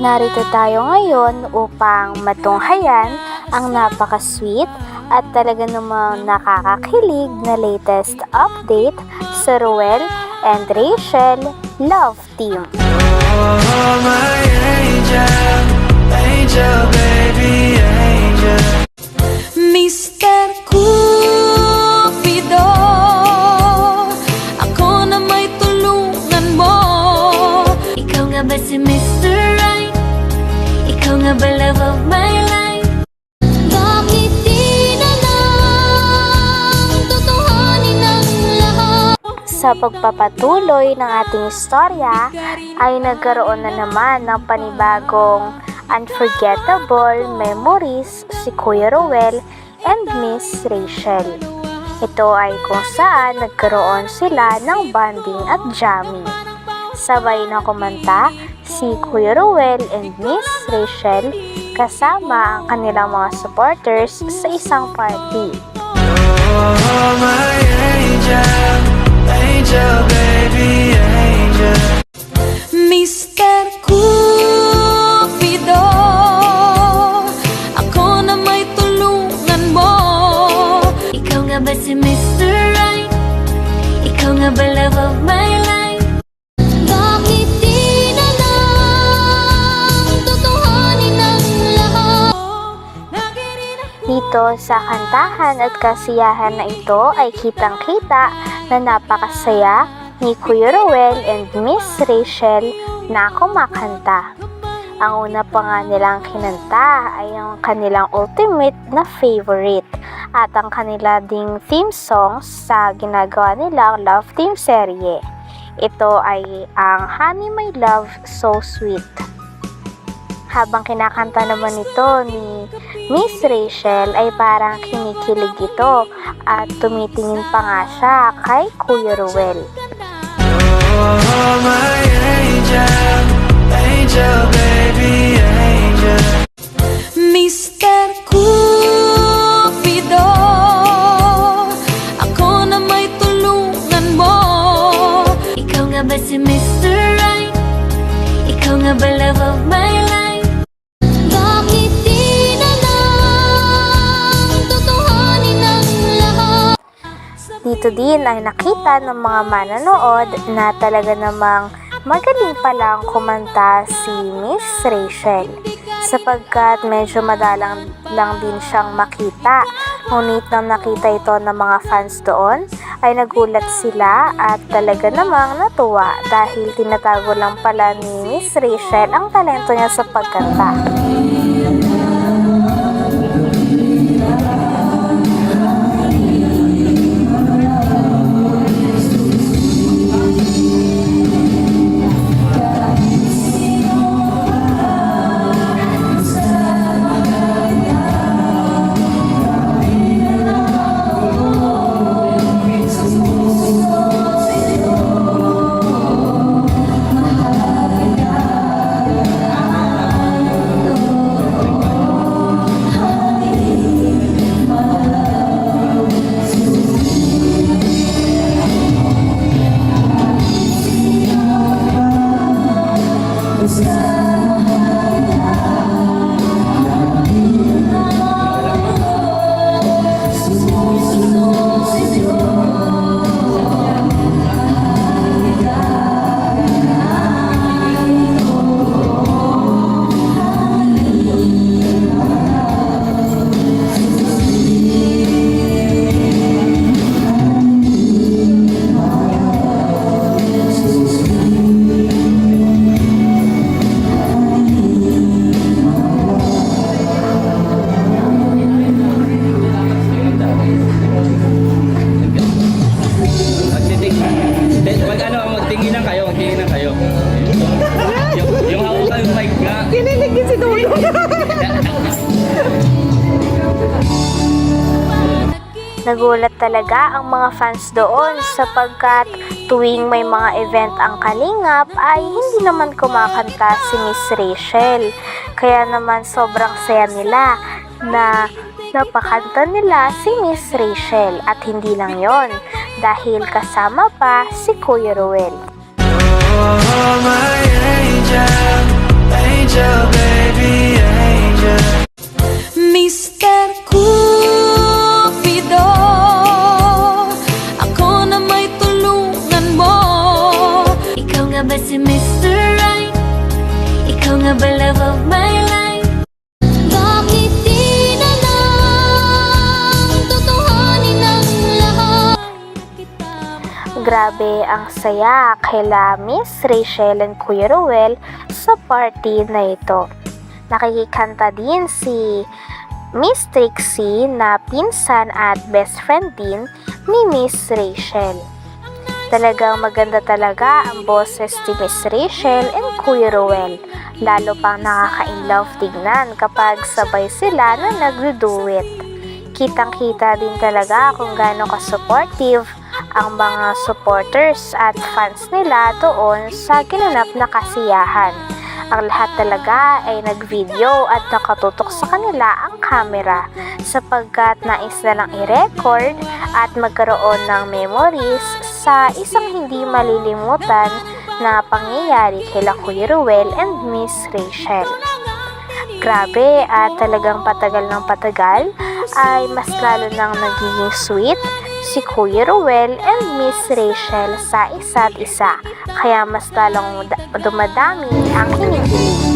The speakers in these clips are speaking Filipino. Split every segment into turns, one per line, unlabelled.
Narito tayo ngayon upang matunghayan ang napaka-sweet at talaga namang nakakakilig na latest update sa Ruel and Rachel Love Team.
Oh, my angel, angel, baby, angel.
Sa pagpapatuloy ng ating istorya ay nagkaroon na naman ng panibagong unforgettable memories si Kuya Ruel and Miss Rachel. Ito ay kung saan nagkaroon sila ng bonding at jamming. Sabay na kumanta si Kuya Ruel and Miss Rachel kasama ang kanilang mga supporters sa isang party.
Oh, my angel, angel, baby, angel.
Mr. Cupido Ako na may tulungan mo Ikaw nga ba si Mr. Right? Ikaw nga ba love of my life? Bakit di na lang Tutuhanin ang lahat?
Dito sa kantahan at kasiyahan na ito ay kitang-kita na napakasaya ni Kuya Ruel and Miss Rachel na kumakanta. Ang una pa nga nilang kinanta ay ang kanilang ultimate na favorite at ang kanila ding theme songs sa ginagawa nilang Love Team serye. Ito ay ang Honey My Love So Sweet. Habang kinakanta naman ito ni Miss Rachel ay parang kinikilig ito at tumitingin pa nga siya kay Kuya Ruel.
Oh, my
Dito din ay nakita ng mga mananood na talaga namang magaling palang kumanta si Miss Rachel sapagkat medyo madalang lang din siyang makita. Ngunit nang nakita ito ng mga fans doon, ay nagulat sila at talaga namang natuwa dahil tinatago lang pala ni Miss Rachel ang talento niya sa pagkanta.
Si Dulo.
Nagulat talaga ang mga fans doon sapagkat tuwing may mga event ang kalingap ay hindi naman kumakanta si Miss Rachel. Kaya naman sobrang saya nila na napakanta nila si Miss Rachel at hindi lang yon dahil kasama pa si Kuya Ruel.
Oh, my angel, angel, baby, angel.
Mr. Cupido Ako na may tulungan mo Ikaw nga ba si Mr. Right? Ikaw nga ba love of my life? Bakit di na lang Tutuhanin ang lahat?
Grabe ang saya kaila Miss Rachel and Kuya Ruel sa party na ito. Nakikikanta din si Miss Trixie na pinsan at best friend din ni Miss Rachel. Talagang maganda talaga ang boses ni Miss Rachel and Kuya Ruel. Lalo pang nakaka-inlove tignan kapag sabay sila na nagduduet. Kitang-kita din talaga kung gaano ka-supportive ang mga supporters at fans nila doon sa ginanap na kasiyahan. Ang lahat talaga ay nag-video at nakatutok sa kanila ang camera sapagkat nais na lang i-record at magkaroon ng memories sa isang hindi malilimutan na pangyayari kila Kuya Ruel and Miss Rachel. Grabe at talagang patagal ng patagal ay mas lalo nang nagiging sweet si Kuya Ruel and Miss Rachel sa isa't isa. Kaya mas lalong da- dumadami ang kinikilig.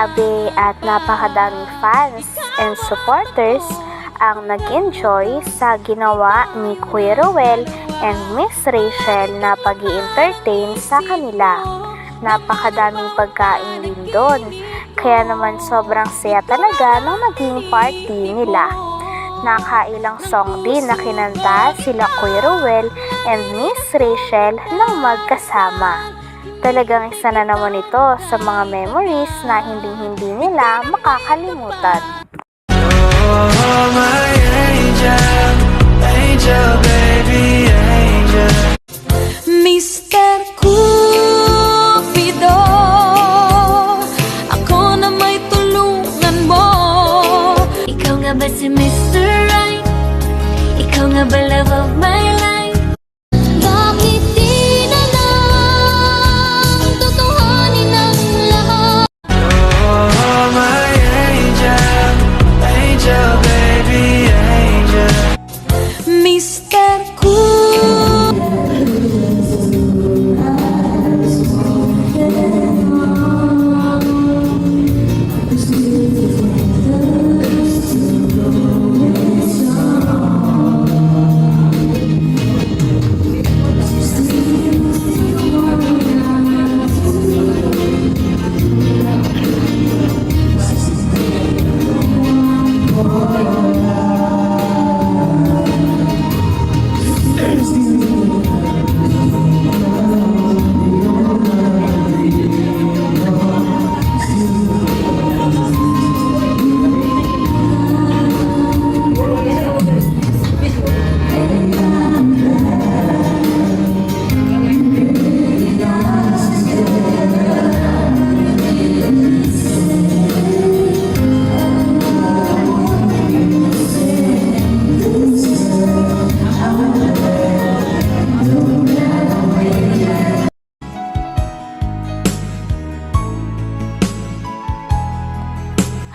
Grabe at napakadaming fans and supporters ang nag-enjoy sa ginawa ni Kuya Ruel and Miss Rachel na pag entertain sa kanila. Napakadaming pagkain din doon. Kaya naman sobrang saya talaga nung naging party nila. Nakailang song din na kinanta sila Kuya Ruel and Miss Rachel ng magkasama. Talagang isa na naman ito sa mga memories na hindi-hindi nila makakalimutan.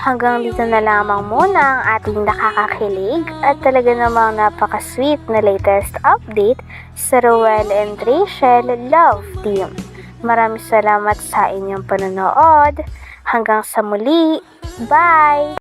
Hanggang dito na lamang muna ang ating nakakakilig at talaga namang napaka-sweet na latest update sa Roel and Rachel Love Team. Maraming salamat sa inyong panonood. Hanggang sa muli. Bye!